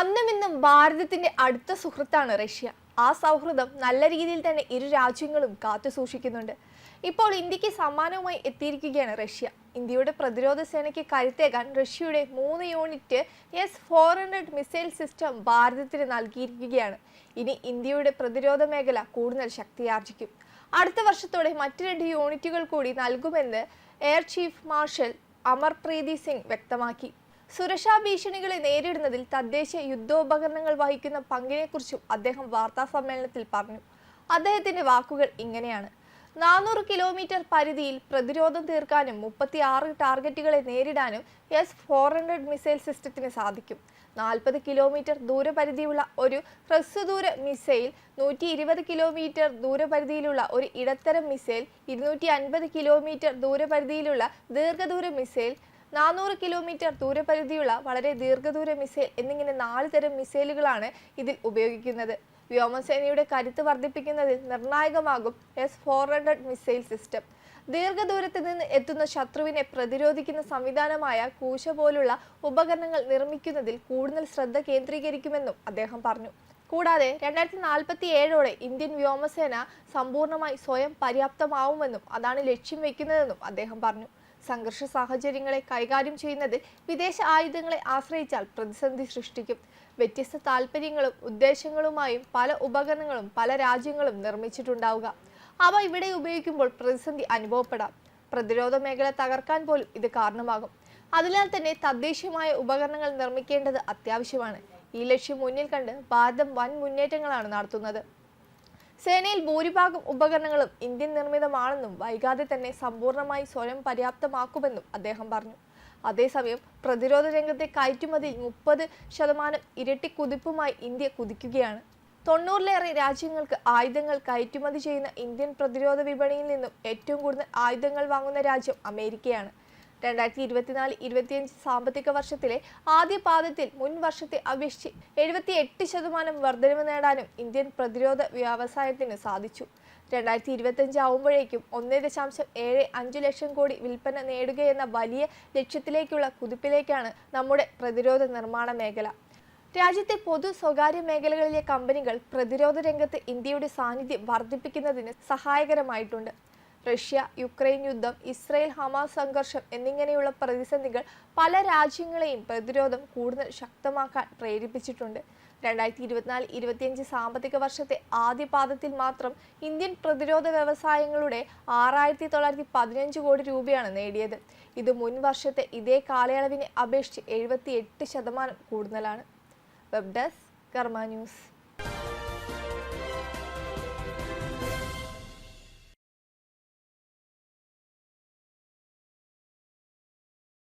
അന്നും ഇന്നും ഭാരതത്തിന്റെ അടുത്ത സുഹൃത്താണ് റഷ്യ. ആ സൗഹൃദം നല്ല രീതിയിൽ തന്നെ ഇരു രാജ്യങ്ങളും കാത്തു സൂക്ഷിക്കുന്നുണ്ട്. ഇപ്പോൾ ഇന്ത്യയ്ക്ക് സമ്മാനവുമായി എത്തിയിരിക്കുകയാണ് റഷ്യ. ഇന്ത്യയുടെ പ്രതിരോധ സേനയ്ക്ക് കരുത്തേകാൻ റഷ്യയുടെ മൂന്ന് unit S four hundred missile system ഭാരതത്തിന് നൽകിയിരിക്കുകയാണ്. ഇനി ഇന്ത്യയുടെ പ്രതിരോധ മേഖല കൂടുതൽ ശക്തിയാർജിക്കും. അടുത്ത വർഷത്തോടെ മറ്റു രണ്ട് യൂണിറ്റുകൾ കൂടി നൽകുമെന്ന് air chief marshal Amarpreet Singh വ്യക്തമാക്കി. സുരക്ഷാ ഭീഷണികളെ നേരിടുന്നതിൽ തദ്ദേശ യുദ്ധോപകരണങ്ങൾ വഹിക്കുന്ന പങ്കിനെക്കുറിച്ചും അദ്ദേഹം വാർത്താ സമ്മേളനത്തിൽ പറഞ്ഞു. അദ്ദേഹത്തിന്റെ വാക്കുകൾ ഇങ്ങനെയാണ്. നാനൂറ് കിലോമീറ്റർ പരിധിയിൽ പ്രതിരോധം തീർക്കാനും മുപ്പത്തി ആറ് ടാർഗറ്റുകളെ നേരിടാനും എസ് ഫോർ ഹൺഡ്രഡ് മിസൈൽ സിസ്റ്റത്തിന് സാധിക്കും. നാൽപ്പത് കിലോമീറ്റർ ദൂരപരിധിയുള്ള ഒരു ഹ്രസ്വദൂര മിസൈൽ നൂറ്റി ഇരുപത് കിലോമീറ്റർ ദൂരപരിധിയിലുള്ള ഒരു ഇടത്തരം മിസൈൽ ഇരുന്നൂറ്റി അൻപത് കിലോമീറ്റർ ദൂരപരിധിയിലുള്ള ദീർഘദൂര മിസൈൽ നാനൂറ് കിലോമീറ്റർ ദൂരപരിധിയുള്ള വളരെ ദീർഘദൂര മിസൈൽ എന്നിങ്ങനെ നാല് തരം മിസൈലുകളാണ് ഇതിൽ ഉപയോഗിക്കുന്നത്. വ്യോമസേനയുടെ കരുത്ത് വർദ്ധിപ്പിക്കുന്നതിൽ നിർണായകമാകും S four hundred missile system. ദീർഘദൂരത്ത് നിന്ന് എത്തുന്ന ശത്രുവിനെ പ്രതിരോധിക്കുന്ന സംവിധാനമായ കൂശ പോലുള്ള ഉപകരണങ്ങൾ നിർമ്മിക്കുന്നതിൽ കൂടുതൽ ശ്രദ്ധ കേന്ദ്രീകരിക്കുമെന്നും അദ്ദേഹം പറഞ്ഞു. കൂടാതെ രണ്ടായിരത്തി നാൽപ്പത്തി ഏഴോടെ ഇന്ത്യൻ വ്യോമസേന സമ്പൂർണമായി സ്വയം പര്യാപ്തമാവുമെന്നും അതാണ് ലക്ഷ്യം വെക്കുന്നതെന്നും അദ്ദേഹം പറഞ്ഞു. സംഘർഷ സാഹചര്യങ്ങളെ കൈകാര്യം ചെയ്യുന്നതിൽ വിദേശ ആയുധങ്ങളെ ആശ്രയിച്ചാൽ പ്രതിസന്ധി സൃഷ്ടിക്കും. വ്യത്യസ്ത താല്പര്യങ്ങളും ഉദ്ദേശങ്ങളുമായും പല ഉപകരണങ്ങളും പല രാജ്യങ്ങളും നിർമ്മിച്ചിട്ടുണ്ടാവുക. അവ ഇവിടെ ഉപയോഗിക്കുമ്പോൾ പ്രതിസന്ധി അനുഭവപ്പെടാം. പ്രതിരോധ മേഖല തകർക്കാൻ പോലും ഇത് കാരണമാകും. അതിനാൽ തന്നെ തദ്ദേശീയമായ ഉപകരണങ്ങൾ നിർമ്മിക്കേണ്ടത് അത്യാവശ്യമാണ്. ഈ ലക്ഷ്യം മുന്നിൽ കണ്ട് ഭാരതം വൻ മുന്നേറ്റങ്ങളാണ് നടത്തുന്നത്. സേനയിൽ ഭൂരിഭാഗം ഉപകരണങ്ങളും ഇന്ത്യൻ നിർമ്മിതമാണെന്നും വൈകാതെ തന്നെ സമ്പൂർണമായി സ്വയം പര്യാപ്തമാക്കുമെന്നും അദ്ദേഹം പറഞ്ഞു. അതേസമയം പ്രതിരോധ രംഗത്തെ കയറ്റുമതിയിൽ മുപ്പത് ശതമാനം ഇരട്ടി കുതിപ്പുമായി ഇന്ത്യ കുതിക്കുകയാണ്. തൊണ്ണൂറിലേറെ രാജ്യങ്ങൾക്ക് ആയുധങ്ങൾ കയറ്റുമതി ചെയ്യുന്ന ഇന്ത്യൻ പ്രതിരോധ വിപണിയിൽ നിന്നും ഏറ്റവും കൂടുതൽ ആയുധങ്ങൾ വാങ്ങുന്ന രാജ്യം അമേരിക്കയാണ്. രണ്ടായിരത്തി ഇരുപത്തിനാല് ഇരുപത്തിയഞ്ച് സാമ്പത്തിക വർഷത്തിലെ ആദ്യ പാദത്തിൽ മുൻ വർഷത്തെ അപേക്ഷിച്ച് എഴുപത്തി എട്ട് ശതമാനം വർധനവ് നേടാനും ഇന്ത്യൻ പ്രതിരോധ വ്യവസായത്തിന് സാധിച്ചു. രണ്ടായിരത്തി ഇരുപത്തഞ്ച് ആവുമ്പോഴേക്കും ഒന്നേ ദശാംശം ഏഴ് അഞ്ച് ലക്ഷം കോടി വിൽപ്പന നേടുകയെന്ന വലിയ ലക്ഷ്യത്തിലേക്കുള്ള കുതിപ്പിലേക്കാണ് നമ്മുടെ പ്രതിരോധ നിർമ്മാണ മേഖല. രാജ്യത്തെ പൊതു സ്വകാര്യ മേഖലകളിലെ കമ്പനികൾ പ്രതിരോധ രംഗത്ത് ഇന്ത്യയുടെ സാന്നിധ്യം വർദ്ധിപ്പിക്കുന്നതിന് സഹായകരമായിട്ടുണ്ട്. റഷ്യ യുക്രൈൻ യുദ്ധം ഇസ്രയേൽ ഹമാസ് സംഘർഷം എന്നിങ്ങനെയുള്ള പ്രതിസന്ധികൾ പല രാജ്യങ്ങളെയും പ്രതിരോധം കൂടുതൽ ശക്തമാക്കാൻ പ്രേരിപ്പിച്ചിട്ടുണ്ട്. രണ്ടായിരത്തി ഇരുപത്തിനാല് ഇരുപത്തിയഞ്ച് സാമ്പത്തിക വർഷത്തെ ആദ്യ പാദത്തിൽ മാത്രം ഇന്ത്യൻ പ്രതിരോധ വ്യവസായങ്ങളുടെ ആറായിരത്തി തൊള്ളായിരത്തി പതിനഞ്ച് കോടി രൂപയാണ് നേടിയത്. ഇത് മുൻ വർഷത്തെ ഇതേ കാലയളവിനെ അപേക്ഷിച്ച് എഴുപത്തി എട്ട് ശതമാനം കൂടുതലാണ്. Web desk Karma news.